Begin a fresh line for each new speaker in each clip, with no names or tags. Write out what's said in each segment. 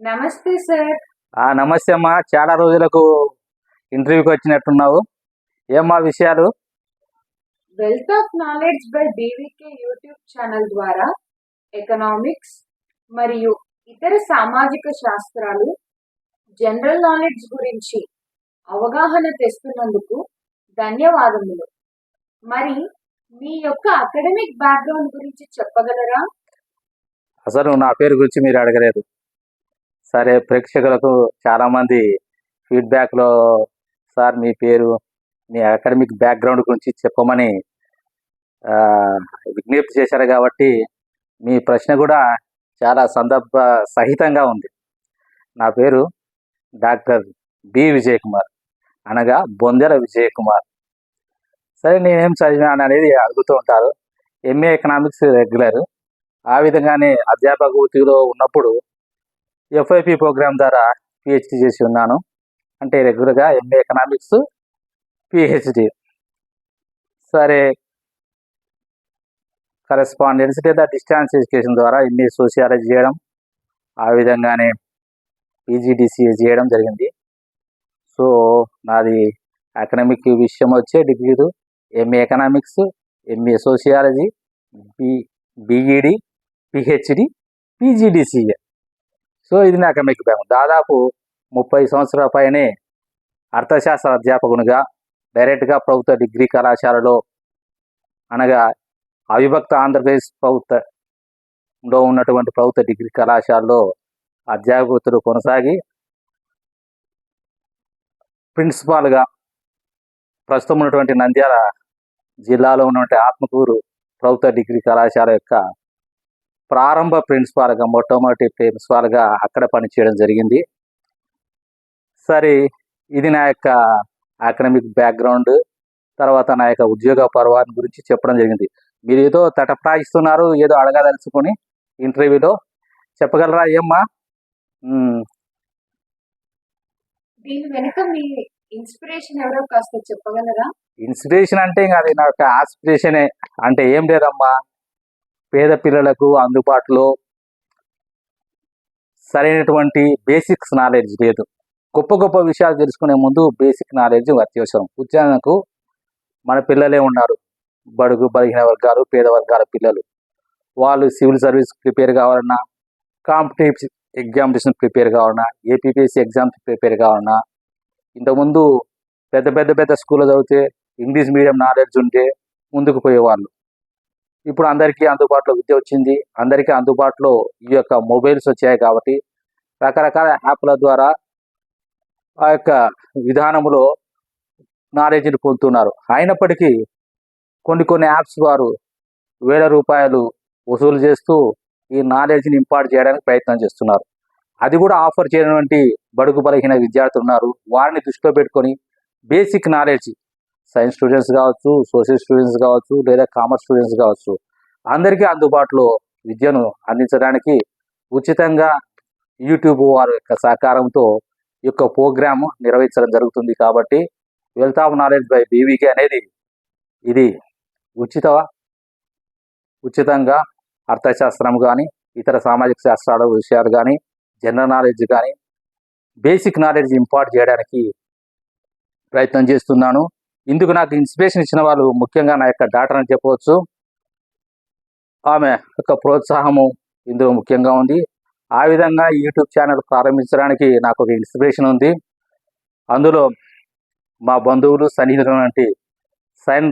నమస్తే సార్.
ఆ నమస్తే అమ్మా. చాలా రోజులకు ఇంటర్వ్యూకి వచ్చినట్టున్నావు. ఏమ్మా విషయాలు?
Wealth of knowledge by BVK YouTube channel ద్వారా ఎకనామిక్స్ మరియు ఇతర సామాజిక శాస్త్రాలు జనరల్ నాలెడ్జ్ గురించి అవగాహన తెస్తున్నందుకు ధన్యవాదములు. మరి మీ యొక్క అకాడమిక్ బ్యాక్గ్రౌండ్ గురించి చెప్పగలరా?
అసలు నా పేరు గురించి మీరు అడగలేదు. సరే ప్రేక్షకులకు చాలామంది ఫీడ్బ్యాక్లో సార్ మీ పేరు మీ అకాడమిక్ బ్యాక్గ్రౌండ్ గురించి చెప్పమని విజ్ఞప్తి చేశారు కాబట్టి మీ ప్రశ్న కూడా చాలా సందర్భ సహితంగా ఉంది. నా పేరు డాక్టర్ బి. విజయ్ కుమార్ అనగా బొందెల విజయ్ కుమార్ సరే నేనేం చదివాను అనేది అడుగుతూ ఉంటారు. MA economics regular. ఆ విధంగానే అధ్యాపక వృత్తిలో ఉన్నప్పుడు ఎఫ్ఐపి ప్రోగ్రామ్ ద్వారా పిహెచ్డి చేసి ఉన్నాను. అంటే రెగ్యులర్గా ఎంఏ ఎకనామిక్స్ పిహెచ్డి సరే. కరెస్పాండెన్స్ లేదా డిస్టాన్స్ ఎడ్యుకేషన్ ద్వారా ఎంఏ సోషియాలజీ చేయడం ఆ విధంగానే పీజీడిసిఏ చేయడం జరిగింది. సో నాది అకాడమిక్ విషయం వచ్చే డిగ్రీలు MA economics MA sociology B BEd PhD PGDCA so ఇది నాకు మీకు దాదాపు ముప్పై సంవత్సరాల పైనే అర్థశాస్త్ర అధ్యాపకునిగా డైరెక్ట్గా ప్రభుత్వ డిగ్రీ కళాశాలలో అనగా అవిభక్త ఆంధ్రప్రదేశ్ ప్రభుత్వంలో ఉన్నటువంటి ప్రభుత్వ డిగ్రీ కళాశాలలో అధ్యాపకులు కొనసాగి ప్రిన్సిపాల్గా ప్రస్తుతం ఉన్నటువంటి నంద్యాల జిల్లాలో ఉన్నటువంటి ఆత్మకూరు ప్రభుత్వ డిగ్రీ కళాశాల యొక్క ప్రారంభ ప్రిన్సిపాల్గా మొట్టమొదటి ప్రిన్సిపాల్గా అక్కడ పనిచేయడం జరిగింది. సరే ఇది నా యొక్క అకాడమిక్ బ్యాక్గ్రౌండ్ తర్వాత నా యొక్క ఉద్యోగ పర్వాన్ని గురించి చెప్పడం జరిగింది. మీరు ఏదో తటప్రాయిస్తున్నారు ఏదో అడగదలుచుకొని ఇంటర్వ్యూలో చెప్పగలరా? ఏమ్మా? ఉమ్,
దీని వెనుక మీ ఇన్స్పిరేషన్ ఎవరో కాస్త చెప్పగలరా?
ఇన్స్పిరేషన్ అంటే ఇంకా అది నా యొక్క ఆస్పిరేషనే. అంటే ఏం లేదమ్మా. పేద పిల్లలకు అందుబాటులో సరైనటువంటి బేసిక్స్ నాలెడ్జ్ లేదు. గొప్ప గొప్ప విషయాలు తెలుసుకునే ముందు బేసిక్ నాలెడ్జ్ అత్యవసరం. ఉద్యోగకు మన పిల్లలే ఉన్నారు. బడుగు బలహీన వర్గాలు పేద వర్గాల పిల్లలు. వాళ్ళు సివిల్ సర్వీస్ ప్రిపేర్ కావాలన్నా కాంపిటేటివ్ ఎగ్జామినేషన్ ప్రిపేర్ కావాలన్నా ఏపీపీఎస్సీ ఎగ్జామ్స్ ప్రిపేర్ కావాలన్నా ఇంతకుముందు పెద్ద పెద్ద పెద్ద స్కూల్లో చదివితే ఇంగ్లీష్ మీడియం నాలెడ్జ్ ఉంటే ముందుకు పోయేవాళ్ళు. ఇప్పుడు అందరికీ అందుబాటులో విద్య వచ్చింది. అందరికీ అందుబాటులో ఈ యొక్క మొబైల్స్ వచ్చాయి కాబట్టి రకరకాల యాప్ల ద్వారా ఆ యొక్క విధానములో నాలెడ్జ్ని పొందుతున్నారు. అయినప్పటికీ కొన్ని కొన్ని యాప్స్ వారు వేల రూపాయలు వసూలు చేస్తూ ఈ నాలెడ్జ్ని ఇంపార్ట్ చేయడానికి ప్రయత్నం చేస్తున్నారు. అది కూడా ఆఫర్ చేయనటువంటి బడుగు బలహీన విద్యార్థులు ఉన్నారు. వారిని దృష్టిలో పెట్టుకొని బేసిక్ నాలెడ్జ్ సైన్స్ స్టూడెంట్స్ కావచ్చు సోషల్ స్టూడెంట్స్ కావచ్చు లేదా కామర్స్ స్టూడెంట్స్ కావచ్చు అందరికీ అందుబాటులో విద్యను అందించడానికి ఉచితంగా యూట్యూబ్ వారి యొక్క సహకారంతో ఈ యొక్క ప్రోగ్రామ్ నిర్వహించడం జరుగుతుంది కాబట్టి wealth of knowledge by BVK అనేది ఇది ఉచిత ఉచితంగా అర్థశాస్త్రం కానీ ఇతర సామాజిక శాస్త్రాల విషయాలు కానీ జనరల్ నాలెడ్జ్ కానీ బేసిక్ నాలెడ్జ్ ఇంపార్ట్ చేయడానికి ప్రయత్నం చేస్తున్నాను. ఇందుకు నాకు ఇన్స్పిరేషన్ ఇచ్చిన వాళ్ళు ముఖ్యంగా నా యొక్క డాటర్ అని చెప్పవచ్చు. ఆమె యొక్క ప్రోత్సాహము ఇందులో ముఖ్యంగా ఉంది. ఆ విధంగా యూట్యూబ్ ఛానల్ ప్రారంభించడానికి నాకు ఒక ఇన్స్పిరేషన్ ఉంది. అందులో మా బంధువులు సన్నిహితులైనటువంటి sun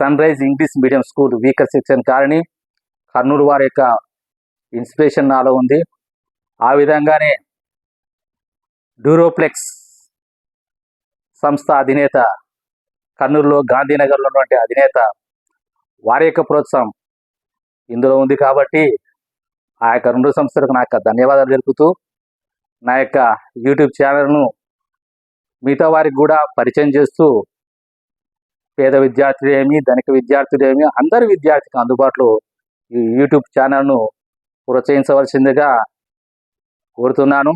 sunrise English medium school weaker section colony Kurnool వారి యొక్క ఇన్స్పిరేషన్ నాలో ఉంది. ఆ విధంగానే డ్యూరోప్లెక్స్ సంస్థ అధినేత కర్నూలులో గాంధీనగర్లో ఉన్నటువంటి అధినేత వారి యొక్క ప్రోత్సాహం ఇందులో ఉంది కాబట్టి ఆ యొక్క రెండు సంస్థలకు నా యొక్క ధన్యవాదాలు తెలుపుతూ నా యొక్క యూట్యూబ్ ఛానల్ను మిగతా వారికి కూడా పరిచయం చేస్తూ పేద విద్యార్థులేమి ధనిక విద్యార్థులేమి అందరి విద్యార్థికి అందుబాటులో ఈ యూట్యూబ్ ఛానల్ను ప్రోత్సహించవలసిందిగా కోరుతున్నాను.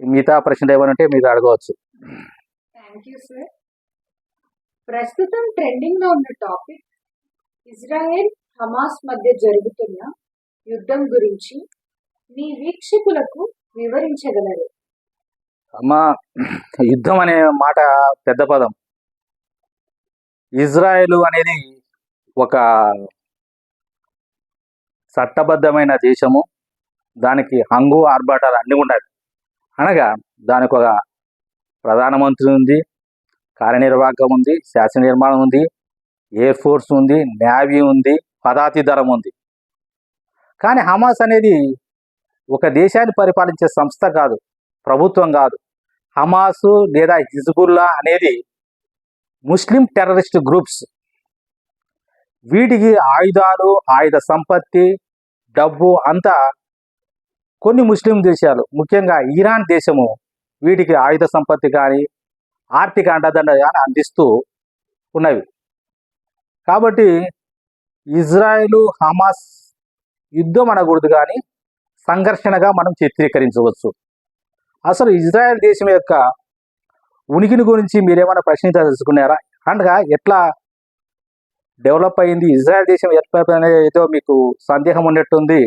మిగతా ప్రశ్నలు ఏమైనా ఉంటే మీరు అడగవచ్చు.
థ్యాంక్ యూ సార్ ప్రస్తుతం ట్రెండింగ్లో ఉన్న టాపిక్ ఇజ్రాయెల్ హమాస్ మధ్య జరుగుతున్న యుద్ధం గురించి మీ వీక్షకులకు వివరించగలరు.
అమ్మ యుద్ధం అనే మాట పెద్ద పదం. ఇజ్రాయెల్ అనేది ఒక చట్టబద్ధమైన దేశము. దానికి హంగు ఆర్భాటాలు అన్నీ ఉన్నాయి అనగా దానికి ఒక ప్రధానమంత్రి ఉంది కార్యనిర్వాహకం ఉంది శాసన నిర్మాణం ఉంది ఎయిర్ ఫోర్స్ ఉంది నేవీ ఉంది పదాతి దళం ఉంది. కానీ హమాస్ అనేది ఒక దేశాన్ని పరిపాలించే సంస్థ కాదు ప్రభుత్వం కాదు. హమాసు లేదా హిజ్బుల్లా అనేది ముస్లిం టెర్రరిస్ట్ గ్రూప్స్. వీటికి ఆయుధాలు ఆయుధ సంపత్తి డబ్బు అంతా కొన్ని ముస్లిం దేశాలు ముఖ్యంగా ఇరాన్ దేశము వీటికి ఆయుధ సంపత్తి కానీ ఆర్థిక అండదండ అందిస్తూ ఉన్నవి. కాబట్టి ఇజ్రాయెల్ హమాస్ యుద్ధం అనకూడదు కానీ సంఘర్షణగా మనం చిత్రీకరించవచ్చు. అసలు ఇజ్రాయెల్ దేశం యొక్క ఉనికిని గురించి మీరేమైనా ప్రశ్నించదలుచుకున్నారా అండగా ఎట్లా డెవలప్ అయింది? ఇజ్రాయెల్ దేశం ఎట్లా అనేది ఏదో మీకు సందేహం ఉన్నట్టుంది.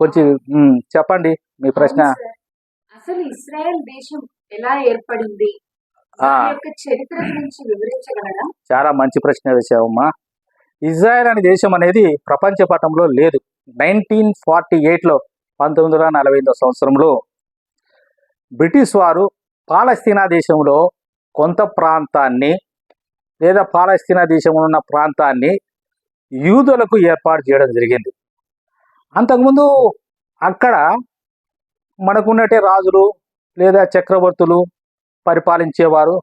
కొంచెం చెప్పండి మీ ప్రశ్న.
అసలు ఇస్రాయెల్ దేశం ఎలా ఏర్పడింది?
చాలా మంచి ప్రశ్న వేసావమ్మా ఇజ్రాయెల్ అనే దేశం అనేది ప్రపంచ పటంలో లేదు. నైన్టీన్ ఫార్టీ ఎయిట్లో పంతొమ్మిది వందల నలభై ఎనిమిదో సంవత్సరంలో బ్రిటిష్ వారు పాలస్తీనా దేశంలో కొంత ప్రాంతాన్ని లేదా పాలస్తీనా దేశంలో ఉన్న ప్రాంతాన్ని యూదులకు ఏర్పాటు చేయడం జరిగింది. అంతకుముందు అక్కడ మనకున్నట్టే రాజులు లేదా చక్రవర్తులు పరిపాలించేవారు.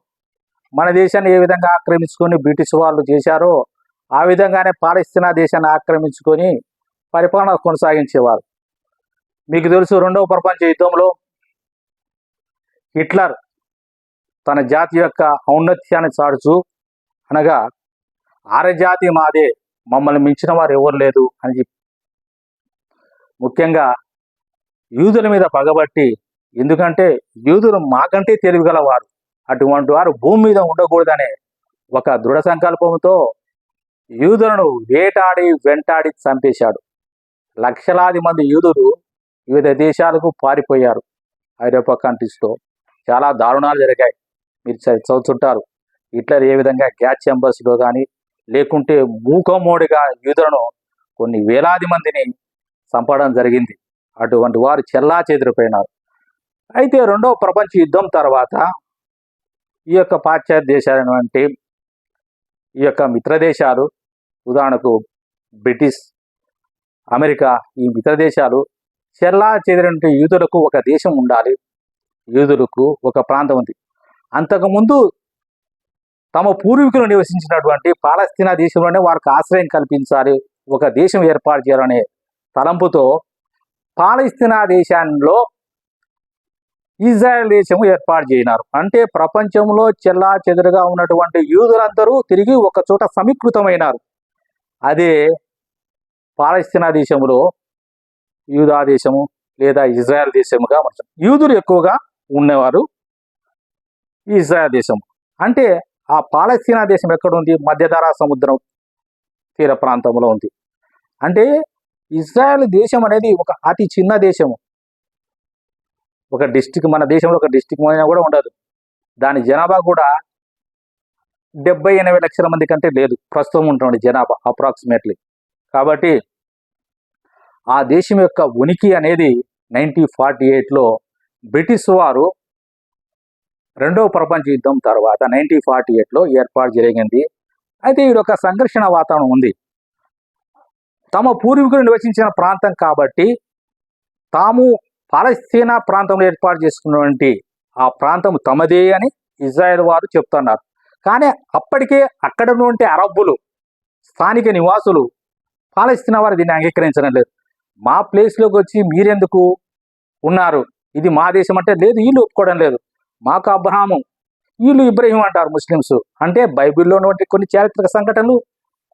మన దేశాన్ని ఏ విధంగా ఆక్రమించుకొని బ్రిటిష్ వాళ్ళు చేశారో ఆ విధంగానే పాలస్తీనా దేశాన్ని ఆక్రమించుకొని పరిపాలన కొనసాగించేవారు. మీకు తెలుసు రెండవ ప్రపంచ యుద్ధంలో హిట్లర్ తన జాతి యొక్క ఔన్నత్యాన్ని చాటుచు అనగా ఆరజాతి మాదే మమ్మల్ని మించిన వారు ఎవరు లేదు అని చెప్పి. ముఖ్యంగా యూదుల మీద పగబట్టి ఎందుకంటే యూదులు మాకంటే తెలివిగలవారు. అటువంటి వారు భూమి మీద ఉండకూడదనే ఒక దృఢ సంకల్పంతో యూదులను వేటాడి వెంటాడి చంపేశాడు. లక్షలాది మంది యూదులు వివిధ దేశాలకు పారిపోయారు. ఐరోపా కంట్రీస్లో చాలా దారుణాలు జరిగాయి. మీరు చదువుతుంటారు. హిట్లర్ ఏ విధంగా గ్యాస్ ఛాంబర్స్లో కానీ లేకుంటే మూకమోడిగా యూదులను కొన్ని వేలాది మందిని చంపడం జరిగింది. అటువంటి వారు చెల్లా చెదిరిపోయినారు. అయితే రెండవ ప్రపంచ యుద్ధం తర్వాత ఈ యొక్క పాశ్చాత్య దేశాలైనటువంటి ఈ యొక్క మిత్రదేశాలు ఉదాహరణకు బ్రిటిష్ అమెరికా ఈ మిత్రదేశాలు చెల్లా చెదిరినటువంటి యూదులకు ఒక దేశం ఉండాలి. యూదులకు ఒక ప్రాంతం ఉంది. అంతకుముందు తమ పూర్వీకులు నివసించినటువంటి పాలస్తీనా దేశంలోనే వారికి ఆశ్రయం కల్పించాలి ఒక దేశం ఏర్పాటు చేయాలనే తలంపుతో పాలస్తీనా దేశాల్లో ఇజ్రాయెల్ దేశము ఏర్పాటు చేయనారు. అంటే ప్రపంచంలో చెల్లా చెదురుగా ఉన్నటువంటి యూదులందరూ తిరిగి ఒక చోట సమీకృతమైనారు. అదే పాలస్తీనా దేశంలో యూదా దేశము లేదా ఇజ్రాయెల్ దేశముగా మనం యూదులు ఎక్కువగా ఉన్నవారు ఈ ఇజ్రాయెల్ దేశం అంటే ఆ పాలస్తీనా దేశం ఎక్కడుంది? మధ్యధరా సముద్రం తీర ప్రాంతంలో ఉంది. అంటే ఇజ్రాయెల్ దేశం అనేది ఒక అతి చిన్న దేశము. ఒక డిస్టిక్ మన దేశంలో ఒక డిస్టిక్ అయినా కూడా ఉండదు. దాని జనాభా కూడా డెబ్బై ఎనభై లక్షల మంది కంటే లేదు. ప్రస్తుతం ఉంటుంది జనాభా అప్రాక్సిమేట్లీ కాబట్టి ఆ దేశం యొక్క ఉనికి అనేది నైన్టీన్ ఫార్టీ ఎయిట్లో బ్రిటిష్ వారు రెండవ ప్రపంచ యుద్ధం తర్వాత నైన్టీన్ ఫార్టీ ఎయిట్లో ఏర్పాటు జరిగింది. అయితే ఇది ఒక సంఘర్షణ వాతావరణం ఉంది. తమ పూర్వీకులు నివసించిన ప్రాంతం కాబట్టి తాము పాలస్తీనా ప్రాంతంలో ఏర్పాటు చేసుకున్నటువంటి ఆ ప్రాంతం తమదే అని ఇజ్రాయెల్ వారు చెప్తున్నారు. కానీ అప్పటికే అక్కడ ఉన్నటువంటి అరబ్బులు స్థానిక నివాసులు పాలస్తీనా వారు దీన్ని అంగీకరించడం లేదు. మా ప్లేస్లోకి వచ్చి మీరెందుకు ఉన్నారు? ఇది మా దేశం అంటే లేదు వీళ్ళు ఒప్పుకోవడం లేదు. మాకు అబ్రహాము వీళ్ళు ఇబ్రహీం అంటారు ముస్లిమ్స్. అంటే బైబిల్లో ఉన్నటువంటి కొన్ని చారిత్రక సంఘటనలు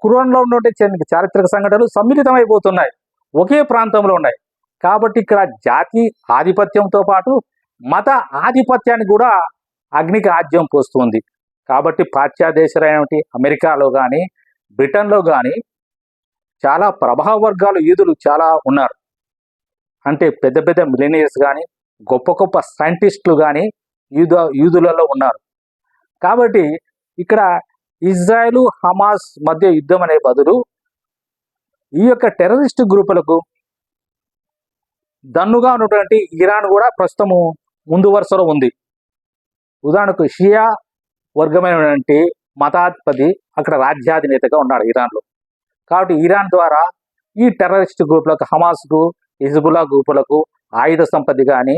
ఖురాన్లో ఉన్నటువంటి చారిత్రక సంఘటనలు సమ్మిళితమైపోతున్నాయి. ఒకే ప్రాంతంలో ఉన్నాయి. కాబట్టి ఇక్కడ జాతి ఆధిపత్యంతో పాటు మత ఆధిపత్యాన్ని కూడా అగ్నికి ఆద్యం పోస్తుంది. కాబట్టి పాశ్చాత్య అమెరికాలో కానీ బ్రిటన్లో కానీ చాలా ప్రభావ వర్గాలు యూదులు చాలా ఉన్నారు. అంటే పెద్ద పెద్ద మిలినియర్స్ కానీ గొప్ప గొప్ప సైంటిస్టులు కానీ యూద యూదులలో ఉన్నారు. కాబట్టి ఇక్కడ ఇజ్రాయెల్ హమాస్ మధ్య యుద్ధం అనే బదులు ఈ యొక్క టెర్రరిస్ట్ గ్రూపులకు దన్నుగా ఉన్నటువంటి ఇరాన్ కూడా ప్రస్తుతము ముందు వరుసలో ఉంది. ఉదాహరణకు షియా వర్గమైనటువంటి మతాధిపతి అక్కడ రాజ్యాధినేతగా ఉన్నాడు ఇరాన్లో. కాబట్టి ఇరాన్ ద్వారా ఈ టెర్రరిస్ట్ గ్రూపులకు హమాస్కు హిజ్బుల్లా గ్రూపులకు ఆయుధ సంపత్తి కానీ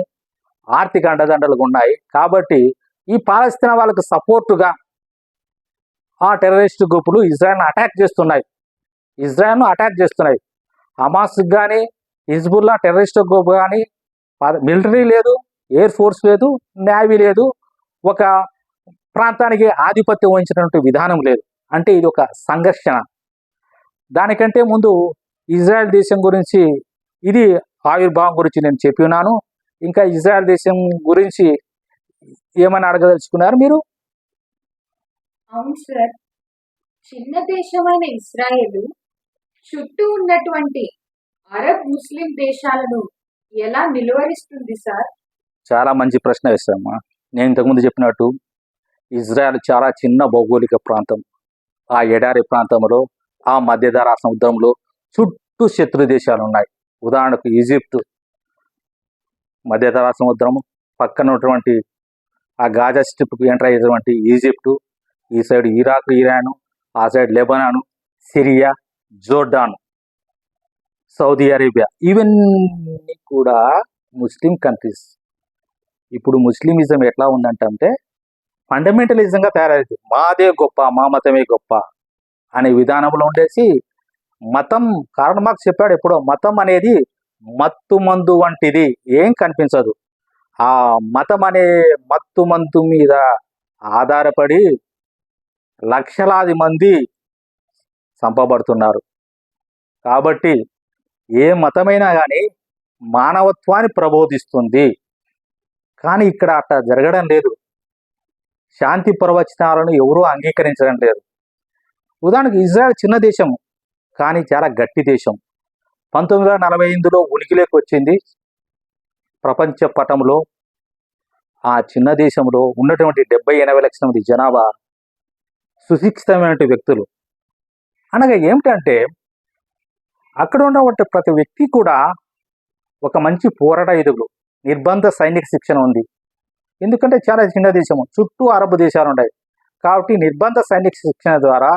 ఆర్థిక అండదండలు ఉన్నాయి. కాబట్టి ఈ పాలస్తీనా వాళ్ళకు సపోర్టుగా ఆ టెర్రరిస్ట్ గ్రూపులు ఇజ్రాయెల్ను అటాక్ చేస్తున్నాయి. ఇజ్రాయెల్ను అటాక్ చేస్తున్నాయి. హమాస్కి కానీ హిజ్బుల్లా టెర్రరిస్ట్ గ్రూప్ కానీ మిలిటరీ లేదు ఎయిర్ ఫోర్స్ లేదు నేవీ లేదు ఒక ప్రాంతానికి ఆధిపత్యం వహించినటువంటి విధానం లేదు. అంటే ఇది ఒక సంఘర్షణ. దానికంటే ముందు ఇజ్రాయెల్ దేశం గురించి ఇది ఆవిర్భావం గురించి నేను చెప్పి ఉన్నాను. ఇంకా ఇజ్రాయెల్ దేశం గురించి ఏమైనా అడగదలుచుకున్నారు మీరు?
అవును సార్. చిన్న దేశమైన ఇస్రాయేల్ చుట్టూ ఉన్నటువంటి అరబ్ ముస్లిం దేశాలను ఎలా నిలువరిస్తుంది సార్?
చాలా మంచి ప్రశ్న వేస్తామా నేను ఇంతకుముందు చెప్పినట్టు ఇజ్రాయెల్ చాలా చిన్న భౌగోళిక ప్రాంతం. ఆ ఎడారి ప్రాంతంలో ఆ మధ్యధరా సముద్రంలో చుట్టూ శత్రు దేశాలు ఉన్నాయి ఉదాహరణకు ఈజిప్ట్ మధ్యధరా సముద్రం పక్కన ఉన్నటువంటి ఆ గాజా స్ట్రిప్కి ఎంటర్ అయ్యేటువంటి ఈజిప్టు ఈ సైడ్ ఇరాక్ ఇరాను ఆ side Lebanon Syria Jordan. Saudi Arabia. ఇవన్నీ కూడా ముస్లిం కంట్రీస్ ఇప్పుడు ముస్లిమిజం ఎట్లా ఉందంటే ఫండమెంటలిజంగా తయారైంది. మాదే గొప్ప మా మతమే గొప్ప అనే విధానంలో ఉండేసి మతం కారణం మాకు చెప్పాడు ఎప్పుడో మతం అనేది మత్తు మందు వంటిది. ఏం కనిపించదు. ఆ మతం అనే మత్తు మందు మీద ఆధారపడి లక్షలాది మంది చంపబడుతున్నారు. కాబట్టి ఏ మతమైనా కానీ మానవత్వాన్ని ప్రబోధిస్తుంది. కానీ ఇక్కడ అట్లా జరగడం లేదు. శాంతి ప్రవచనాలను ఎవరూ అంగీకరించడం లేదు. ఉదాహరణకు ఇజ్రాయెల్ చిన్న దేశం కానీ చాలా గట్టి దేశం. పంతొమ్మిది వందల నలభై ఎనిమిదిలో ఉనికిలోకి వచ్చింది. ప్రపంచ పటంలో ఆ చిన్న దేశంలో ఉన్నటువంటి డెబ్బై ఎనభై లక్షల మంది జనాభా సుశిక్షితమైనటువంటి వ్యక్తులు. అనగా ఏమిటంటే అక్కడ ఉన్నటువంటి ప్రతి వ్యక్తి కూడా ఒక మంచి పోరాట ఎదుగులు నిర్బంధ సైనిక శిక్షణ ఉంది. ఎందుకంటే చాలా చిన్న దేశం చుట్టూ అరబ్ దేశాలు ఉన్నాయి. కాబట్టి నిర్బంధ సైనిక శిక్షణ ద్వారా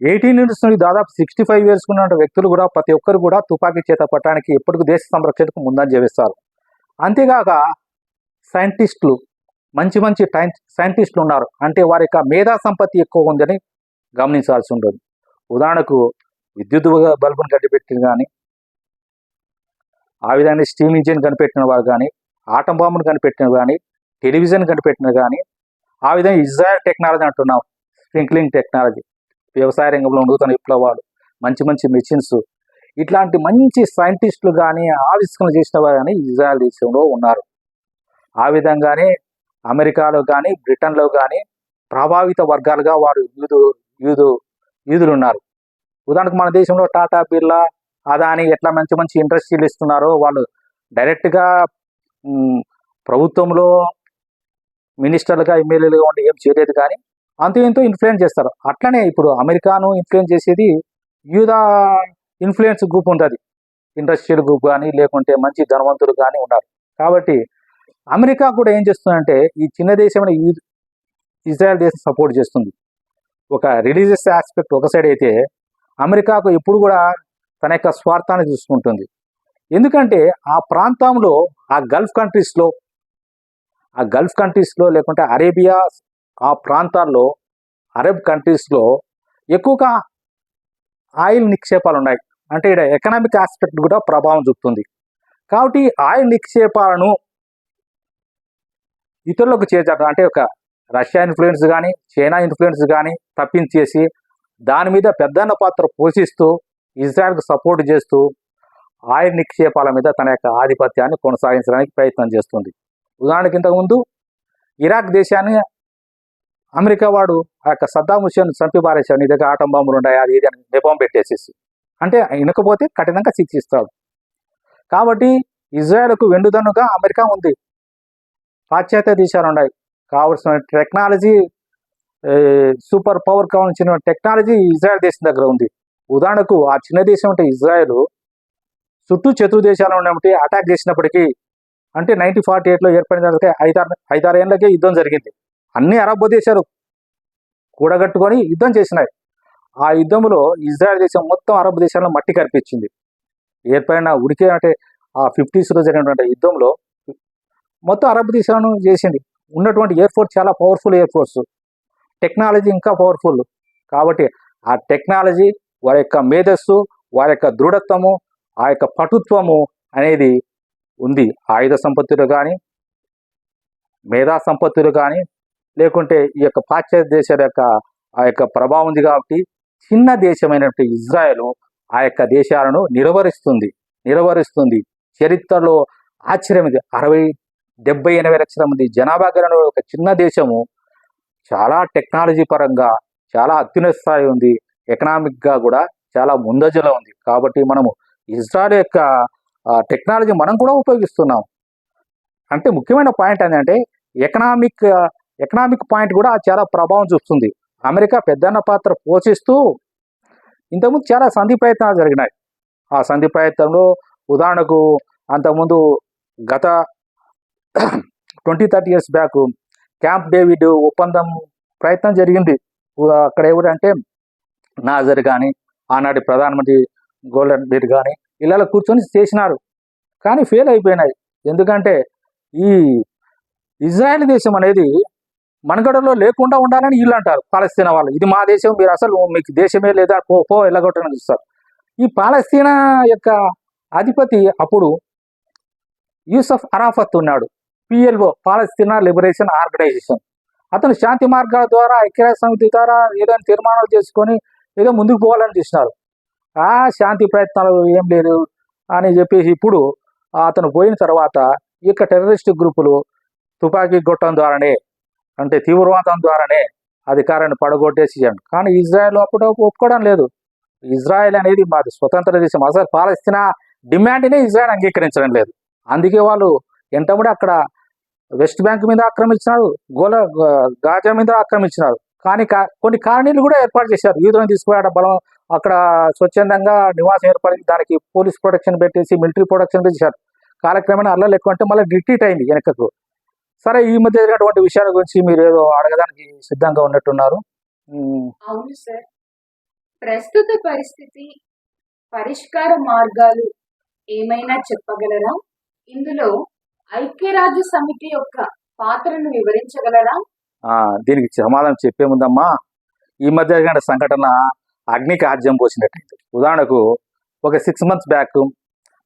ఎయిటీన్ ఇయర్స్ నుండి దాదాపు సిక్స్టీ ఫైవ్ ఇయర్స్ ఉన్న వ్యక్తులు కూడా ప్రతి ఒక్కరు కూడా తుపాకీ చేత పట్టడానికి ఎప్పటికీ దేశ సంరక్షణకు ముందని వేస్తారు అంతేగాక సైంటిస్టులు మంచి మంచి టైం సైంటిస్టులు ఉన్నారు. అంటే వారి యొక్క మేధా సంపత్తి ఎక్కువ ఉందని గమనించాల్సి ఉంటుంది. ఉదాహరణకు విద్యుత్ బల్బును కనిపెట్టిన కానీ ఆ విధంగా స్టీమ్ ఇంజిన్ కనిపెట్టిన వారు కానీ ఆటం బాంబును కనిపెట్టిన కానీ టెలివిజన్ కనిపెట్టిన కానీ ఆ విధంగా ఇజ్రాయల్ టెక్నాలజీ అంటున్నాం. Sprinkling technology. వ్యవసాయ రంగంలో నూతన విప్లవాలు మంచి మంచి మెషిన్స్ ఇట్లాంటి మంచి సైంటిస్టులు కానీ ఆవిష్కరణ చేసిన వారు కానీ ఇజ్రాయల్ దేశంలో ఉన్నారు. ఆ విధంగానే అమెరికాలో కానీ బ్రిటన్లో కానీ ప్రభావిత వర్గాలుగా వారు యూదు యూదు యూదులు ఉన్నారు ఉదాహరణకు మన దేశంలో టాటా బిర్లా అదాని ఎట్లా మంచి మంచి ఇండస్ట్రీలు ఇస్తున్నారో వాళ్ళు డైరెక్ట్గా ప్రభుత్వంలో మినిస్టర్లుగా ఎమ్మెల్యేలుగా ఉండి ఏం చేయలేదు కానీ అంత ఎంతో ఇన్ఫ్లుయెన్స్ చేస్తారు. అట్లనే ఇప్పుడు అమెరికాను ఇన్ఫ్లుయెన్స్ చేసేది యూదా ఇన్ఫ్లుయెన్స్ గ్రూప్ ఉంటుంది. ఇండస్ట్రియల్ గ్రూప్ కానీ లేకుంటే మంచి ధనవంతులు కానీ ఉన్నారు. కాబట్టి అమెరికా కూడా ఏం చేస్తుందంటే ఈ చిన్న దేశమైన ఇజ్రాయెల్ దేశం సపోర్ట్ చేస్తుంది. ఒక రిలీజియస్ ఆస్పెక్ట్ ఒక సైడ్ అయితే అమెరికాకు ఎప్పుడు కూడా తన యొక్క స్వార్థాన్ని చూసుకుంటుంది. ఎందుకంటే ఆ ప్రాంతంలో ఆ గల్ఫ్ కంట్రీస్లో ఆ గల్ఫ్ కంట్రీస్లో లేకుంటే అరేబియా ఆ ప్రాంతాల్లో అరబ్ కంట్రీస్లో ఎక్కువగా ఆయిల్ నిక్షేపాలు ఉన్నాయి అంటే ఇక్కడ ఎకనామిక్ ఆస్పెక్ట్ కూడా ప్రభావం చూపుతుంది. కాబట్టి ఆయిల్ నిక్షేపాలను ఇతరులకు చేర్చడం అంటే ఒక రష్యా ఇన్ఫ్లుయెన్స్ కానీ చైనా ఇన్ఫ్లుయెన్స్ కానీ తప్పించేసి దాని మీద పెద్దన్న పాత్ర పోషిస్తూ ఇజ్రాయల్కి సపోర్ట్ చేస్తూ ఆయిల్ నిక్షేపాల మీద తన యొక్క ఆధిపత్యాన్ని కొనసాగించడానికి ప్రయత్నం చేస్తుంది. ఉదాహరణకి ఇంతకుముందు ఇరాక్ దేశాన్ని అమెరికా వాడు ఆ యొక్క సద్దాం హుసేన్ చంపి పారేశాడు నీ దగ్గర ఆటం బాంబులు ఉన్నాయి? అది ఇది అని నిపం పెట్టేసేసి. అంటే ఇనకపోతే కఠినంగా శిక్షిస్తాడు. కాబట్టి ఇజ్రాయెల్కు వెండుదన్నుగా అమెరికా ఉంది. పాశ్చాత్య దేశాలు ఉన్నాయి కావలసిన టెక్నాలజీ సూపర్ పవర్ కావాల్సిన టెక్నాలజీ ఇజ్రాయెల్ దేశం దగ్గర ఉంది. ఉదాహరణకు ఆ చిన్న దేశం అంటే ఇజ్రాయెల్. చుట్టూ చతుర్ దేశాలు ఉన్నప్పటికీ అటాక్ చేసినప్పటికీ అంటే నైన్టీన్ ఫార్టీ ఎయిట్లో ఏర్పడిన తర్వాత ఐదారు ఐదారు ఏళ్ళకే యుద్ధం జరిగింది. అన్ని అరబ్బ దేశాలు కూడగట్టుకొని యుద్ధం చేసినాయి. ఆ యుద్ధంలో ఇజ్రాయెల్ దేశం మొత్తం అరబ్ దేశాలను మట్టి కనిపించింది ఏర్పడిన ఉడికే అంటే ఆ ఫిఫ్టీస్లో జరిగినటువంటి యుద్ధంలో మొత్తం అరబ్ దేశాలను చేసింది. ఉన్నటువంటి ఎయిర్ ఫోర్స్ చాలా పవర్ఫుల్ ఎయిర్ ఫోర్స్. టెక్నాలజీ ఇంకా పవర్ఫుల్. కాబట్టి ఆ టెక్నాలజీ వారి యొక్క మేధస్సు వారి యొక్క దృఢత్వము ఆ యొక్క పటుత్వము అనేది ఉంది. ఆయుధ సంపత్తులు కానీ మేధా సంపత్తులు కానీ లేకుంటే ఈ యొక్క పాశ్చాత్య దేశాల యొక్క ఆ యొక్క ప్రభావం ఉంది కాబట్టి చిన్న దేశమైనటువంటి ఇజ్రాయెల్ ఆ యొక్క దేశాలను నిరవరిస్తుంది. నిరవరిస్తుంది. చరిత్రలో ఆశ్చర్యం ఇది. అరవై డెబ్బై ఎనభై లక్షల మంది జనాభా గల ఒక చిన్న దేశము చాలా టెక్నాలజీ పరంగా చాలా అత్యున్నత స్థాయి ఉంది. ఎకనామిక్గా కూడా చాలా ముందజలో ఉంది. కాబట్టి మనము ఇజ్రాయల్ యొక్క టెక్నాలజీ మనం కూడా ఉపయోగిస్తున్నాం. అంటే ముఖ్యమైన పాయింట్ ఏంటంటే ఎకనామిక్ ఎకనామిక్ పాయింట్ కూడా చాలా ప్రభావం చూపుతుంది. అమెరికా పెద్దన్న పాత్ర పోషిస్తూ ఇంతకుముందు చాలా సంధి ప్రయత్నాలు జరిగినాయి. ఆ సంధి ప్రయత్నంలో ఉదాహరణకు అంతకుముందు గత twenty thirty years back Camp David ఒప్పందం ప్రయత్నం జరిగింది. అక్కడ ఎవరంటే నాజర్ కానీ ఆనాటి ప్రధానమంత్రి గోల్డెన్ బీర్ కానీ ఇలా కూర్చొని చేసినారు. కానీ ఫెయిల్ అయిపోయినాయి. ఎందుకంటే ఈ ఇజ్రాయెల్ దేశం అనేది మనగడలో లేకుండా ఉండాలని వీళ్ళు అంటారు. పాలస్తీనా వాళ్ళు ఇది మా దేశం మీరు అసలు మీకు దేశమే లేదా పో పో వెళ్ళగొట్టని చూస్తారు. ఈ పాలస్తీనా యొక్క అధిపతి అప్పుడు యూసఫ్ అరాఫత్ ఉన్నాడు. పిఎల్ఓ పాలస్తీనా లిబరేషన్ ఆర్గనైజేషన్ అతను శాంతి మార్గాల ద్వారా ఐక్యరాజ్య సమితి ద్వారా ఏదైనా తీర్మానాలు చేసుకొని ఏదో ముందుకు పోవాలని చూసినారు. ఆ శాంతి ప్రయత్నాలు ఏం లేదు అని చెప్పేసి ఇప్పుడు అతను పోయిన తర్వాత ఇక టెర్రరిస్ట్ గ్రూపులు తుపాకీ కొట్టడం ద్వారానే అంటే తీవ్రవాదం ద్వారానే అధికారాన్ని పడగొట్టేసి కానీ ఇజ్రాయెల్ అప్పుడు ఒప్పుకోవడం లేదు. ఇజ్రాయెల్ అనేది మాది స్వతంత్ర దేశం. అసలు పాలస్తీనా డిమాండ్నే ఇజ్రాయెల్ అంగీకరించడం లేదు. అందుకే వాళ్ళు ఎంతముడి అక్కడ వెస్ట్ బ్యాంక్ మీద ఆక్రమించినారు గోల గాజా మీద ఆక్రమించినారు కానీ కొన్ని కాలనీలు కూడా ఏర్పాటు చేశారు. యూదులను తీసుకురావడం బలం అక్కడ స్వచ్ఛందంగా నివాసం ఏర్పడింది. దానికి పోలీస్ ప్రొటెక్షన్ పెట్టేసి మిలిటరీ ప్రొటెక్షన్ పెట్టేశారు. కాలక్రమేణా అల్లలు ఎక్కువ అంటే మళ్ళీ రిట్రీట్ అయింది వెనకకు. సరే ఈ మధ్య జరిగినటువంటి విషయాల గురించి మీరు ఏదో అడగడానికి సిద్ధంగా ఉన్నట్టున్నారు.
అవును సార్. ప్రస్తుత పరిస్థితి పరిష్కార మార్గాలు ఏమైనా చెప్పగలరా? ఇందులో ఐక్యరాజ్య సమితి యొక్క పాత్రను వివరించగలరా?
దీనికి సమాధానం చెప్పే ముందమ్మా ఈ మధ్య జరిగిన సంఘటన అగ్నికి ఆజ్యం పోసినట్టయింది. ఉదాహరణకు ఒక సిక్స్ మంత్స్ బ్యాక్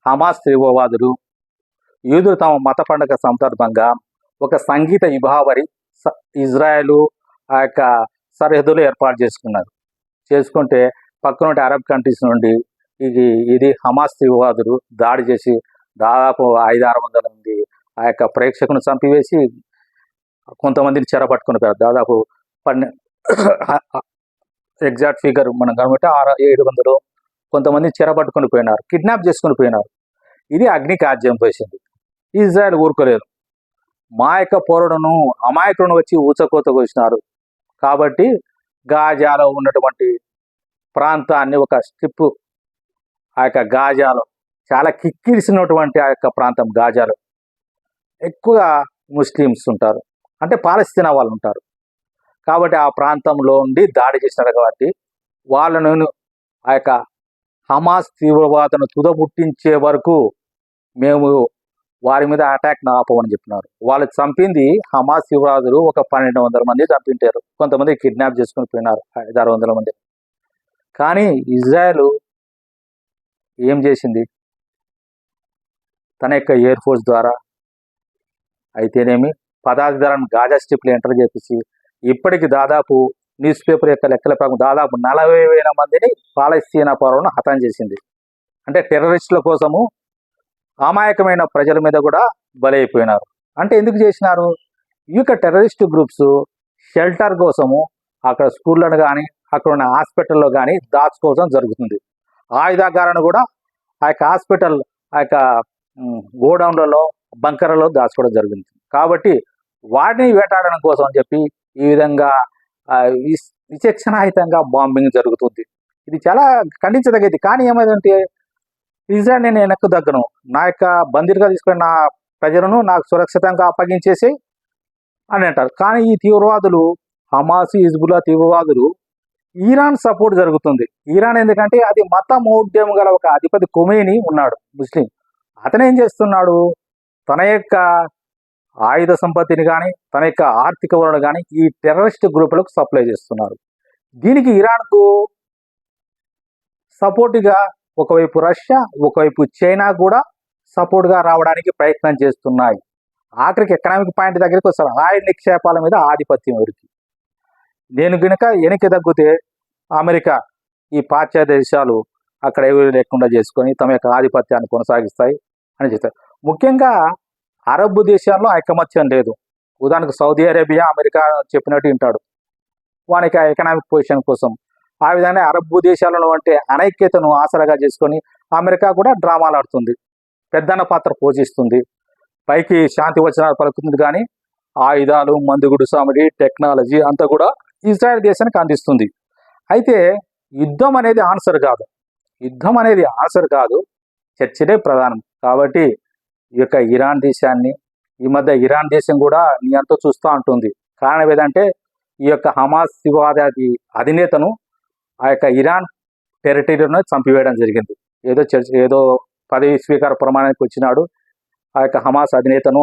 హమాస్ తీవ్రవాదులు యూదులు తమ మత పండుగ సందర్భంగా ఒక సంగీత విభావరి స- ఇజ్రాయెల్ ఆ యొక్క సరిహద్దులు ఏర్పాటు చేసుకున్నారు. చేసుకుంటే పక్కన అరబ్ కంట్రీస్ నుండి ఇది ఇది హమాస్ తీవ్రవాదులు దాడి చేసి దాదాపు ఐదు ఆరు వందల మంది ఆ యొక్క ప్రేక్షకును చంపివేసి కొంతమందిని చెరపట్టుకుని పోయారు. దాదాపు పన్నె ఎగ్జాక్ట్ ఫిగర్ మనం కనుకుంటే ఆరు ఏడు వందలు కొంతమంది చెరపట్టుకుని పోయినారు కిడ్నాప్ చేసుకుని పోయినారు. ఇది అగ్ని కార్యం పోసింది. ఇజ్రాయల్ ఊరుకోలేదు. మా యొక్క పౌరుడును అమాయకులను వచ్చి ఊచకోత కోసినారు. కాబట్టి గాజాలో ఉన్నటువంటి ప్రాంతాన్ని ఒక స్ట్రిప్ ఆ యొక్క గాజాలో చాలా కిక్కిరిసినటువంటి ఆ యొక్క ప్రాంతం గాజాలో. ఎక్కువగా ముస్లిమ్స్ ఉంటారు. అంటే పాలస్తీనా వాళ్ళు ఉంటారు. కాబట్టి ఆ ప్రాంతంలో ఉండి దాడి చేసినారు కాబట్టి వాళ్ళను ఆ యొక్క హమాస్ తీవ్రవాదను తుదముట్టించే వరకు మేము వారి మీద అటాక్ ఆపమని చెప్పినారు. వాళ్ళు చంపింది హమాస్ తీవ్రవాదులు ఒక పన్నెండు వందల మంది చంపింటారు. కొంతమంది కిడ్నాప్ చేసుకుని పోయినారు. ఐదు ఆరు వందల మంది. కానీ ఇజ్రాయెల్ ఏం చేసింది? తన యొక్క ఎయిర్ ఫోర్స్ ద్వారా అయితేనేమి పదార్థ గాజా స్ట్రిప్లు ఎంటర్ చేపించి ఇప్పటికి దాదాపు న్యూస్ పేపర్ యొక్క లెక్కల ప్రకారం దాదాపు నలభై వేల మందిని పాలస్తీనా పౌరులను హతం చేసింది. అంటే టెర్రరిస్టుల కోసము అమాయకమైన ప్రజల మీద కూడా బలైపోయినారు. అంటే ఎందుకు చేసినారు? ఈ యొక్క టెర్రరిస్ట్ గ్రూప్స్ షెల్టర్ కోసము అక్కడ స్కూళ్ళను కానీ అక్కడ ఉన్న హాస్పిటల్లో కానీ దాచుకోవడం జరుగుతుంది. ఆయుధాగారాన్ని కూడా ఆ యొక్క హాస్పిటల్ ఆ యొక్క గోడౌన్లలో బంకర్లలో దాచుకోవడం జరిగింది. కాబట్టి వాటిని వేటాడడం కోసం అని చెప్పి ఈ విధంగా విచక్షణాహితంగా బాంబింగ్ జరుగుతుంది. ఇది చాలా ఖండించదగ్గది. కానీ ఏమైందంటే ఇజ్రాయల్ నేను వెనక్కు దగ్గను నా యొక్క బందీలుగా తీసుకున్న నా ప్రజలను నాకు సురక్షితంగా అప్పగించేసి అని అంటారు. కానీ ఈ తీవ్రవాదులు హమాస్ హిజ్బుల్లా తీవ్రవాదులు ఈరాన్ సపోర్ట్ జరుగుతుంది. ఈరాన్ ఎందుకంటే అది మత మౌఢ్యం గల ఒక అధిపతి కొమేని ఉన్నాడు ముస్లిం. అతనేం చేస్తున్నాడు? తన యొక్క ఆయుధ సంపత్తిని కానీ తన యొక్క ఆర్థిక వనరులు కానీ ఈ టెర్రరిస్ట్ గ్రూపులకు సప్లై చేస్తున్నారు. దీనికి ఇరాన్కు సపోర్టుగా ఒకవైపు రష్యా ఒకవైపు చైనా కూడా సపోర్ట్గా రావడానికి ప్రయత్నం చేస్తున్నాయి. ఆఖరికి ఎకనామిక్ పాయింట్ దగ్గరికి వస్తారు. ఆయిల్ నిక్షేపాల మీద ఆధిపత్యం ఎవరికి? నేను గనుక వెనక్కి తగ్గితే అమెరికా ఈ పాశ్చాత్య దేశాలు అక్కడ ఏవి లేకుండా చేసుకొని తమ యొక్క ఆధిపత్యాన్ని కొనసాగిస్తాయి అని చెప్తారు. ముఖ్యంగా అరబ్ దేశాల్లో ఐకమత్యం లేదు. ఉదాహరణకు సౌదీ అరేబియా అమెరికా చెప్పినట్టు వింటాడు. వానికి ఎకనామిక్ పొజిషన్ కోసం. ఆ విధంగా అరబ్ దేశాలలో అంటే అనైక్యతను ఆసరాగా చేసుకొని అమెరికా కూడా డ్రామాలు ఆడుతుంది. పెద్దన్న పాత్ర పోషిస్తుంది. పైకి శాంతి వచనాలు పలుకుతుంది కానీ ఆయుధాలు మందుగుడు సామడి టెక్నాలజీ అంతా కూడా ఇజ్రాయెల్ దేశానికి అందిస్తుంది. అయితే యుద్ధం అనేది ఆన్సర్ కాదు. యుద్ధం అనేది ఆన్సర్ కాదు చర్చనే ప్రధానం. కాబట్టి ఈ యొక్క ఇరాన్ దేశాన్ని ఈ మధ్య ఇరాన్ దేశం కూడా నీ అంతా చూస్తూ ఉంటుంది. కారణం ఏదంటే ఈ యొక్క హమాస్ శివాదాది అధినేతను ఆ యొక్క ఇరాన్ టెరిటరీలో చంపివేయడం జరిగింది. ఏదో చర్చ ఏదో పదవి స్వీకార ప్రమాణానికి వచ్చినాడు ఆ యొక్క హమాస్ అధినేతను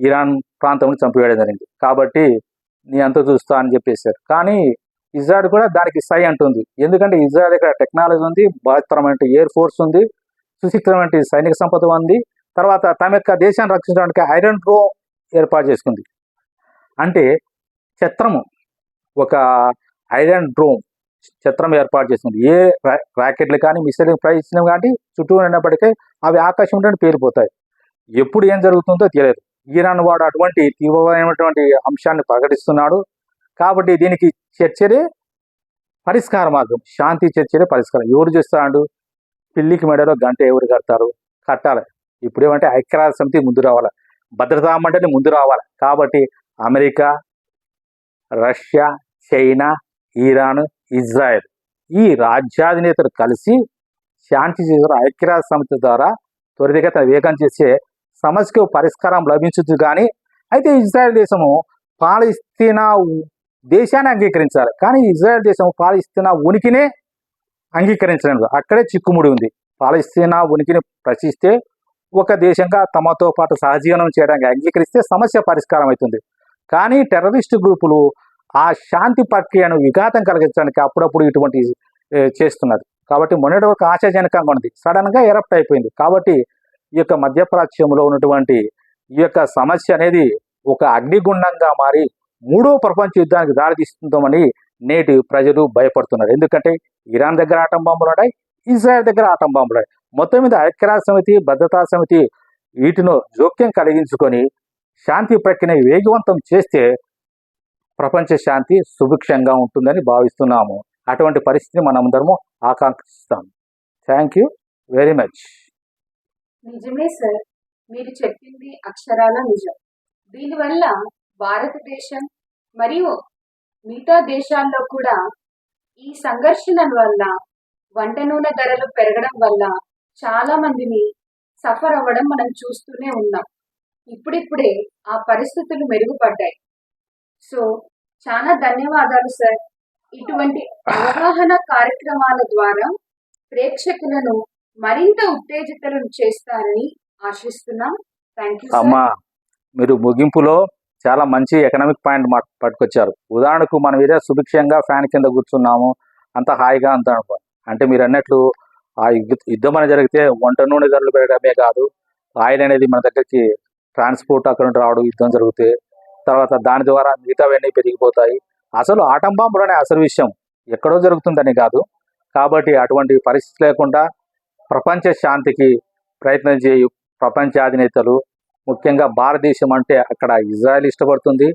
ఇరాన్ ప్రాంతంలో చంపివేయడం జరిగింది. కాబట్టి నీ అంతా చూస్తా అని చెప్పేశారు. కానీ ఇజ్రాయల్ కూడా దానికి సై అంటుంది. ఎందుకంటే ఇజ్రాయల్ దగ్గర టెక్నాలజీ ఉంది బాధితరమైన ఎయిర్ ఫోర్స్ ఉంది సుశిక్షితమైన సైనిక సంపద ఉంది. తర్వాత తమ యొక్క దేశాన్ని రక్షించడానికి ఐరన్ డ్రో ఏర్పాటు చేసుకుంది. అంటే ఛత్రము ఒక ఐరన్ డ్రోమ్ ఛత్రం ఏర్పాటు చేసుకుంది. ఏ రాకెట్లు కానీ మిసైల్ ప్రయత్నం కానీ చుట్టూ ఉన్నప్పటికీ అవి ఆకాశం ఉంటే పేలిపోతాయి ఎప్పుడు ఏం జరుగుతుందో తెలియదు. ఈరాన్ వాడు అటువంటి తీవ్రమైనటువంటి అంశాన్ని ప్రకటిస్తున్నాడు. కాబట్టి దీనికి చర్చలే పరిష్కార మార్గం. శాంతి చర్చలే పరిష్కారం. ఎవరు చేస్తాడు పిల్లికి మెడలో గంట ఎవరు కడతారు? కట్టాలి. ఇప్పుడు ఏమంటే ఐక్యరాజ్య సమితి ముందు రావాలి. భద్రతా మండలి ముందు రావాలి. కాబట్టి America Russia China Iran Israel ఈ రాజ్యాధినేతలు కలిసి శాంతి చేసిన ఐక్యరాజ్య సమితి ద్వారా త్వరితగత వేగం చేసే సమస్యకు పరిష్కారం లభించదు కానీ అయితే ఇజ్రాయెల్ దేశము పాలస్తీనా దేశాన్ని అంగీకరించాలి. కానీ ఇజ్రాయెల్ దేశం పాలిస్తీనా ఉనికినే అంగీకరించలేదు. అక్కడే చిక్కుముడి ఉంది. పాలిస్తీనా ఉనికిని ప్రశ్నిస్తే ఒక దేశంగా తమతో పాటు సహజీవనం చేయడానికి అంగీకరిస్తే సమస్య పరిష్కారం అవుతుంది. కానీ టెర్రరిస్ట్ గ్రూపులు ఆ శాంతి ప్రక్రియను విఘాతం కలిగించడానికి అప్పుడప్పుడు ఇటువంటి చేస్తున్నది. కాబట్టి మొన్నటి వరకు ఆశాజనకంగా ఉంది సడన్గా ఎరప్ట్ అయిపోయింది. కాబట్టి ఈ యొక్క మధ్యప్రాచ్యంలో ఉన్నటువంటి ఈ యొక్క సమస్య అనేది ఒక అగ్నిగుండంగా మారి మూడో ప్రపంచ యుద్ధానికి దారితీస్తుందామని నేటి ప్రజలు భయపడుతున్నారు. ఎందుకంటే ఇరాన్ దగ్గర ఆటం బాంబులు ఉన్నాయి ఇజ్రాయెల్ దగ్గర ఆటం బాంబులు ఉన్నాయి మొత్తం మీద ఐక్యరాజ్య సమితి భద్రతా సమితి వీటిను జోక్యం కలిగించుకొని శాంతి ప్రక్రియ వేగవంతం చేస్తే ప్రపంచ శాంతి సుభిక్షంగా ఉంటుందని భావిస్తున్నాము. అటువంటి పరిస్థితిని మనమందరము ఆకాంక్షిస్తాం థ్యాంక్ యూ వెరీ మచ్
నిజమే సార్ మీరు చెప్పింది అక్షరాల నిజం. దీనివల్ల భారతదేశం మరియు మిగతా దేశాల్లో కూడా ఈ సంఘర్షణల వల్ల వంట నూనె ధరలు పెరగడం వల్ల చాలా మందిని సఫర్ అవ్వడం మనం చూస్తూనే ఉన్నాం. ఇప్పుడిప్పుడే ఆ పరిస్థితులు మెరుగుపడ్డాయి. సో చాలా ధన్యవాదాలు సార్. ఇటువంటి అవగాహన కార్యక్రమాల ద్వారా ప్రేక్షకులను మరింత ఉత్తేజితులను చేస్తారని ఆశిస్తున్నాం. థ్యాంక్ యూ
అమ్మా మీరు ముగింపులో చాలా మంచి ఎకనామిక్ పాయింట్ మా పట్టుకొచ్చారు. ఉదాహరణకు మనం ఇదే సుభిక్షంగా ఫ్యాన్ కింద కూర్చున్నాము అంత హాయిగా అంత అనుకో అంటే మీరు అన్నట్లు ఆ యుద్ధ- యుద్ధం అనేది జరిగితే వంట నూనె ధరలు పెరగడమే కాదు. ఆయిల్ అనేది మన దగ్గరికి ట్రాన్స్పోర్ట్ అక్కడ నుండి రావడం యుద్ధం జరిగితే తర్వాత దాని ద్వారా మిగతావన్నీ పెరిగిపోతాయి. అసలు ఆటం బాంబులు అనే అసలు విషయం ఎక్కడో జరుగుతుందని కాదు. కాబట్టి అటువంటి పరిస్థితి లేకుండా ప్రపంచ శాంతికి ప్రయత్నం చేయు ప్రపంచ అధినేతలు ముఖ్యంగా భారతదేశం అంటే అక్కడ ఇజ్రాయెల్ ఇష్టపడుతుంది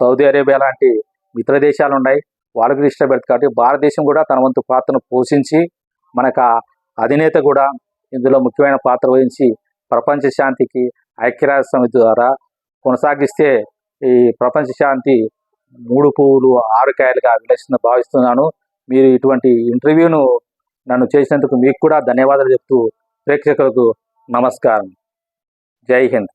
సౌదీ అరేబియా లాంటి ఇతర దేశాలు ఉన్నాయి వాళ్ళకి ఇష్టపడుతుంది కాబట్టి భారతదేశం కూడా తన వంతు పాత్రను పోషించి మనకు అధినేత కూడా ఇందులో ముఖ్యమైన పాత్ర వహించి ప్రపంచ శాంతికి ఐక్యరాజ్య సమితి ద్వారా కొనసాగిస్తే ఈ ప్రపంచ శాంతి మూడు పువ్వులు ఆరు కాయలుగా విలసిన భావిస్తున్నాను. మీరు ఇటువంటి ఇంటర్వ్యూను నన్ను చేసినందుకు మీకు కూడా ధన్యవాదాలు చెప్తూ ప్రేక్షకులకు నమస్కారం. జై హింద్.